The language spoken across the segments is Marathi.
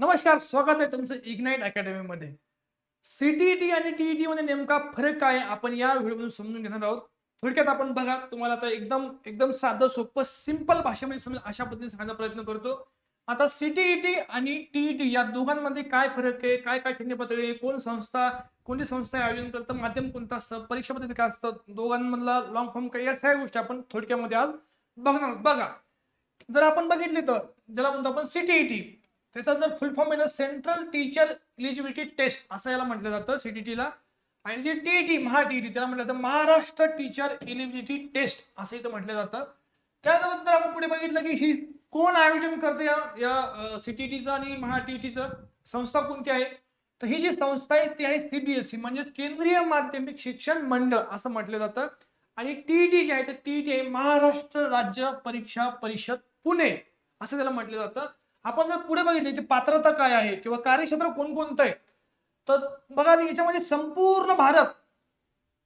नमस्कार स्वागत आहे तुमचं इग्नाइट अकॅडमीमध्ये सीटीईटी आणि टीईटी मध्ये नेमका फरक काय आपण या व्हिडिओमधून समजून घेणार आहोत. थोडक्यात आपण बघा तुम्हाला आता एकदम एकदम साधं सोपं सिंपल भाषेमध्ये समजेल अशा पद्धतीने सांगण्याचा प्रयत्न करतो. आता सीटीईटी आणि टीईटी या दोघांमध्ये काय फरक आहे? काय काय ठिकाणी पातळी आहे? कोण संस्था कोणती संस्था आयोजन करतं? माध्यम कोणतं असतं? परीक्षा पद्धती काय असतं दोघांमधला लॉंग फॉर्म काय? या सगळ्या गोष्टी आपण थोडक्यामध्ये आज बघणार आहोत. बघा जर आपण बघितले तर ज्याला म्हणतो आपण सीटीईटी त्याचा जर फुल फॉर्म आहे सेंट्रल टीचर इलिजिबिलिटी टेस्ट असं याला म्हटलं जातं सीटीटीला आणि जे टीईटी महा टीईटी त्याला म्हटलं जातं महाराष्ट्र टीचर इलिजिबिलिटी टेस्ट असं इथं म्हटलं जातं. त्यानंतर आपण पुढे बघितलं की ही कोण आयोजन करते या या सीटीटीचं आणि महा टीईटीचं संस्था कोणती आहे? तर ही जी संस्था आहे ती आहे सीबीएसई म्हणजेच केंद्रीय माध्यमिक शिक्षण मंडळ असं म्हटलं जातं. आणि टीईटी जे आहे ते टीईटी आहे महाराष्ट्र राज्य परीक्षा परिषद पुणे असं त्याला म्हटलं जातं. आपण जर पुढे बघितलं याची पात्रता काय आहे किंवा कार्यक्षेत्र कोणकोणतं आहे तर बघा याच्यामध्ये संपूर्ण भारत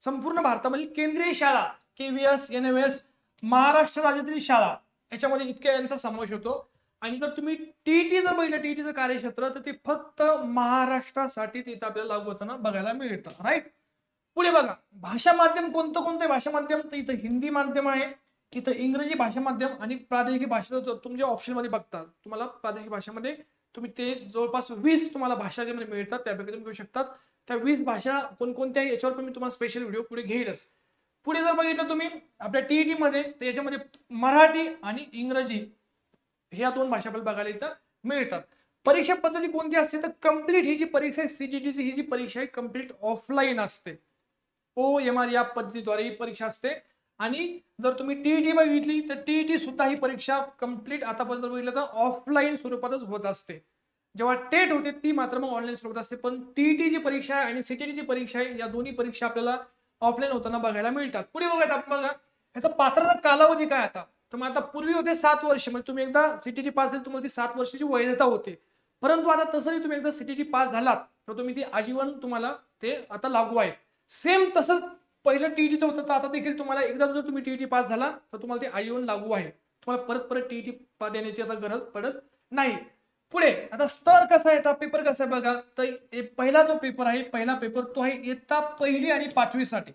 संपूर्ण भारतामधील केंद्रीय शाळा KVS N M S Maharashtra राज्यातील शाळा याच्यामध्ये इतक्या यांचा समावेश होतो. आणि जर तुम्ही टीटी जर बघितलं टीटीचं कार्यक्षेत्र तर ते फक्त महाराष्ट्रासाठीच इथं आपल्याला लागू होताना बघायला मिळतं राईट पुढे बघा भाषा माध्यम कोणतं कोणतं भाषा माध्यम तर इथं हिंदी माध्यम आहे. इथं इंग्रजी भाषा माध्यम आणि प्रादेशिक भाषेचा जो तुमच्या ऑप्शनमध्ये बघता तुम्हाला प्रादेशिक भाषेमध्ये तुम्ही ते जवळपास वीस तुम्हाला भाषा ज्यामध्ये मिळतात त्यापैकी तुम्ही घेऊ शकतात. त्या वीस भाषा कोणकोणत्या याच्यावर पण मी तुम्हाला स्पेशल व्हिडिओ पुढे घेईलच. पुढे जर बघितलं तुम्ही आपल्या टीईटी मध्ये तर याच्यामध्ये मराठी आणि इंग्रजी ह्या दोन भाषा आपल्याला बघायला इथं मिळतात. परीक्षा पद्धती कोणती असते? तर कंप्लीट ही जी परीक्षा आहे सीजीटीची ही जी परीक्षा आहे कंप्लीट ऑफलाईन असते. ओ एम आर या पद्धतीद्वारे ही परीक्षा असते. आणि जर तुम्ही टीईटी बघितली तर टीईटी सुद्धा ही परीक्षा कंप्लीट आतापर्यंत बघितलं तर ऑफलाईन स्वरूपातच होत असते. जेव्हा टेट होते ती मात्र मग ऑनलाईन स्वरूपात असते. पण टीईटी जी परीक्षा आहे आणि सीटीटी जी परीक्षा आहे या दोन्ही परीक्षा आपल्याला ऑफलाईन होताना बघायला मिळतात. पुढे बघायचं आपण बघा ह्याचा पात्रता कालावधी काय आता? तर मग आता पूर्वी होते सात वर्ष म्हणजे तुम्ही एकदा सीटीटी पास झाली तुम्हाला ती सात वर्षाची वैधता होते. परंतु आता तसंही तुम्ही एकदा सीटीटी पास झालात तर तुम्ही ती आजीवन तुम्हाला ते आता लागू आहे. सेम तसंच पहिलं टीईटीचं होतं तर आता देखील तुम्हाला एकदा जर तुम्ही टीईटी पास झाला तर तुम्हाला ते आजीवन लागू आहे. तुम्हाला परत परत टीईटी देण्याची आता गरज पडत नाही. पुढे आता स्तर कसा आहे याचा पेपर कसा आहे बघा. तर पहिला जो पेपर आहे पहिला पेपर तो आहे इयत्ता पहिली आणि पाचवीसाठी.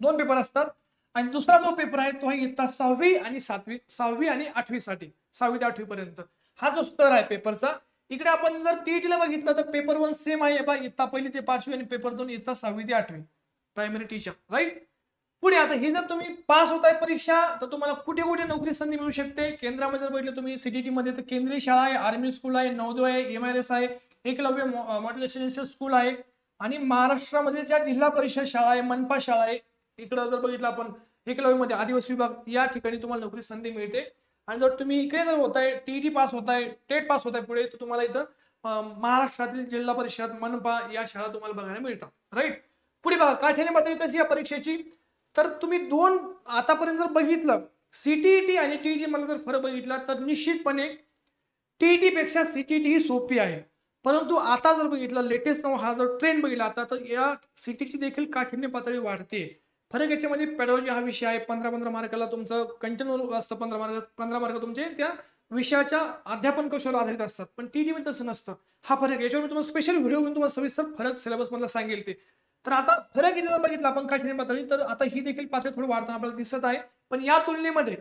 दोन पेपर असतात. आणि दुसरा जो पेपर आहे तो आहे इयत्ता सहावी आणि सातवी सहावी आणि आठवीसाठी. सहावी ते आठवी पर्यंत हा जो स्तर आहे पेपरचा इकडे आपण जर टीईटीला बघितलं तर पेपर वन सेम आहे. बा इयत्ता पहिली ते पाचवी आणि पेपर दोन इयत्ता सहावी ते आठवी. प्रायमरी टीचर राईट पुढे आता ही जर तुम्ही पास होताय परीक्षा तर तुम्हाला कुठे कुठे नोकरी संधी मिळू शकते? केंद्रामध्ये जर बघितलं तुम्ही सीटीटी मध्ये तर केंद्रीय शाळा आहे आर्मी स्कूल आहे नवोदय आहे एम आर एस आहे एकलव्य मॉडेल रेसिडेन्शियल स्कूल आहे. आणि महाराष्ट्रामध्ये ज्या जिल्हा परिषद शाळा आहे मनपा शाळा आहे इकडं जर बघितलं आपण एकलव्यमध्ये आदिवासी विभाग या ठिकाणी तुम्हाला नोकरी संधी मिळते. आणि जर तुम्ही इकडे जर होताय टीईटी पास होताय टेट पास होताय पुढे तर तुम्हाला इथं महाराष्ट्रातील जिल्हा परिषद मनपा या शाळा तुम्हाला बघायला मिळतात राईट पुढे बघा काठ्याने पातळी कशी या परीक्षेची. तर तुम्ही दोन आतापर्यंत जर बघितलं सीटीईटी आणि टीईटी मला जर फरक बघितला तर निश्चितपणे टीईटी पेक्षा सीटीईटी ही सोपी आहे. परंतु आता जर बघितलं लेटेस्ट हा जर ट्रेंड बघितला आता तर या सीटीची देखील काठिण्य पातळी वाढते. फरक याच्यामध्ये पेडॉलॉजी हा विषय आहे. पंधरा पंधरा मार्काला तुमचं कंटिन्यू असतं पंधरा मार्क पंधरा मार्क तुमचे त्या विषयाच्या अध्यापन कौशल्यावर आधारित असतात. पण टी मध्ये तसं नसतं. हा फरक याच्यावर मी तुम्हाला स्पेशल व्हिडिओ घेऊन तुम्हाला सविस्तर फरक सिलेबस मधला सांगेल ते. तर आता फरक इथे जर बघितला आपण काठिण्य पातळी तर आता ही देखील पातळी थोडी वाढताना आपल्याला दिसत आहे. पण या तुलनेमध्ये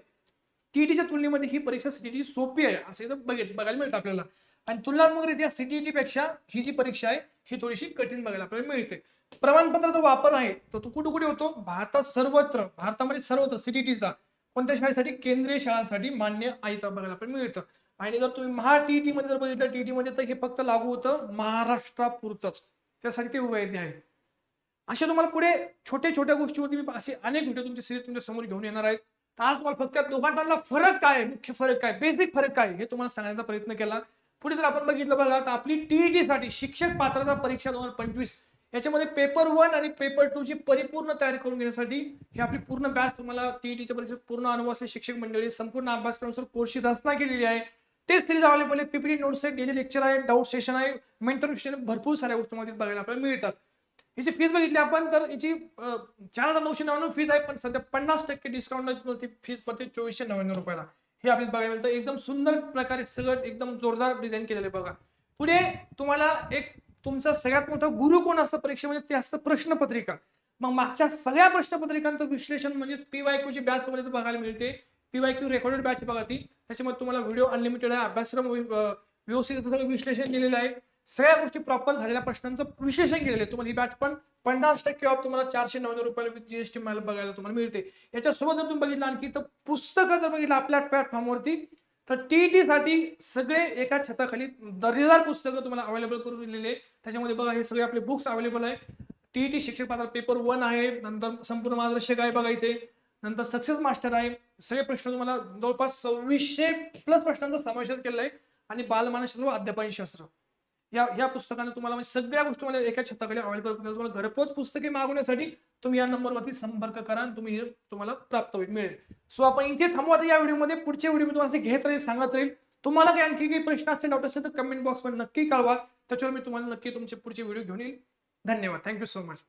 टीईटीच्या तुलनेमध्ये ही परीक्षा सीटीटी सोपी आहे असं इथं बघित बघायला मिळतं आपल्याला. आणि तुलनात्मकरित्या सीटीटी पेक्षा ही जी परीक्षा आहे ही थोडीशी कठीण बघायला आपल्याला मिळते. प्रमाणपत्राचा वापर आहे तर तो कुठे कुठे होतो? भारतात सर्वत्र भारतामध्ये सर्वत्र सीटीटीचा कोणत्या शाळेसाठी? केंद्रीय शाळांसाठी मान्य आहे तर बघायला आपल्याला मिळतं. आणि जर तुम्ही महा टीईटी मध्ये जर बघितलं टीईटी मध्ये तर हे फक्त लागू होतं महाराष्ट्रापुरतच. त्यासाठी ते वैध आहे. अशा तुम्हाला पुढे छोट्या छोट्या गोष्टीवरती मी असे अनेक व्हिडिओ तुमच्या सिरीज तुमच्यासमोर घेऊन येणार आहेत तर आज तुम्हाला फक्त दोघांमधला फरक काय मुख्य फरक काय बेसिक फरक काय हे तुम्हाला सांगण्याचा प्रयत्न केला. पुढे जर आपण बघितलं बघा तर आपली टीईटी साठी शिक्षक पात्रता परीक्षा दोन हजार पंचवीस याच्यामध्ये पेपर वन आणि पेपर टू ची परिपूर्ण तयारी करून घेण्यासाठी ही आपली पूर्ण बॅच तुम्हाला टीईटीच्या परीक्षेत पूर्ण अनुभव असलेली शिक्षक मंडळी संपूर्ण अभ्यासक्रमानुसार कोर्सची रचना केलेली आहे. टेस्ट सिरीज अवेलेबल आहे. पीपीटी नोट्स आहे डेली लेक्चर आहे डाऊट सेशन आहे मेंटर सेशन भरपूर साऱ्या गोष्टी बघायला आपल्याला मिळतात. याची फीज बघितली आपण तर याची चार हजार नऊशे नव्याण्णव फीज आहे पण सध्या पन्नास टक्के डिस्काउंट फीज पडते चोवीसशे नव्याण्णव रुपयाला. हे आपल्याला बघायला मिळतं. एकदम सुंदर प्रकारे सगळं एकदम जोरदार डिझाईन केलेलं आहे बघा. पुढे तुम्हाला एक तुमचा सगळ्यात मोठा गुरु कोण असतं परीक्षेमध्ये? ते असतं प्रश्नपत्रिका. मग मागच्या सगळ्या प्रश्नपत्रिकांचं विश्लेषण म्हणजे पीवाय ची बॅच तुम्हाला बघायला मिळते. पीवाय क्यू रेकॉर्डेड बॅच बघा ती. त्याच्यामध्ये तुम्हाला व्हिडिओ अनलिमिटेड आहे अभ्यासक्रम व्यवस्थित सगळं विश्लेषण केलेलं आहे. सगळ्या गोष्टी प्रॉपर झालेल्या प्रश्नांचं विश्लेषण केलेलं आहे. तुम्हाला ही बॅच पण पन्नास टक्के ऑफ तुम्हाला चारशे नव्याण्णव रुपयाला विथ जीएसटी मला बघायला तुम्हाला मिळते. याच्यासोबत जर तुम्ही बघितलं आणखी तर पुस्तकं जर बघितलं आपल्या प्लॅटफॉर्मवरती तर टी साठी सगळे एका छताखाली दर्जेदार पुस्तकं तुम्हाला अवेलेबल करून दिलेले त्याच्यामध्ये बघा हे सगळे आपले बुक्स अवेलेबल आहे टीईटी शिक्षक पात्र पेपर वन आहे. नंतर संपूर्ण मार्गदर्शक आहे बघा इथे. नंतर सक्सेस मास्टर आहे. सगळे प्रश्न तुम्हाला जवळपास सव्वीसशे प्लस प्रश्नांचा समावेश केलेला आहे. आणि बालमानसशास्त्र व अध्यापन शास्त्र या ह्या पुस्तकाने तुम्हाला म्हणजे सगळ्या गोष्टी मला एका छताकडे अवेलेबल तुम्हाला घरपोच पुस्तके मागवण्यासाठी तुम्ही या नंबरवरती संपर्क करा आणि तुम्ही तुम्हाला प्राप्त होईल मिळेल. सो आपण इथे थांबवा या व्हिडिओमध्ये पुढच्या व्हिडिओ मी तुम्हाला घेत राहील सांगत राहील. तुम्हाला काही आणखी काही प्रश्न असेल डाऊट असेल तर कमेंट बॉक्समध्ये नक्की कळवा. त्याच्यावर मी तुम्हाला नक्की तुमचे पुढचे व्हिडिओ घेऊन येईल. धन्यवाद. Thank you so much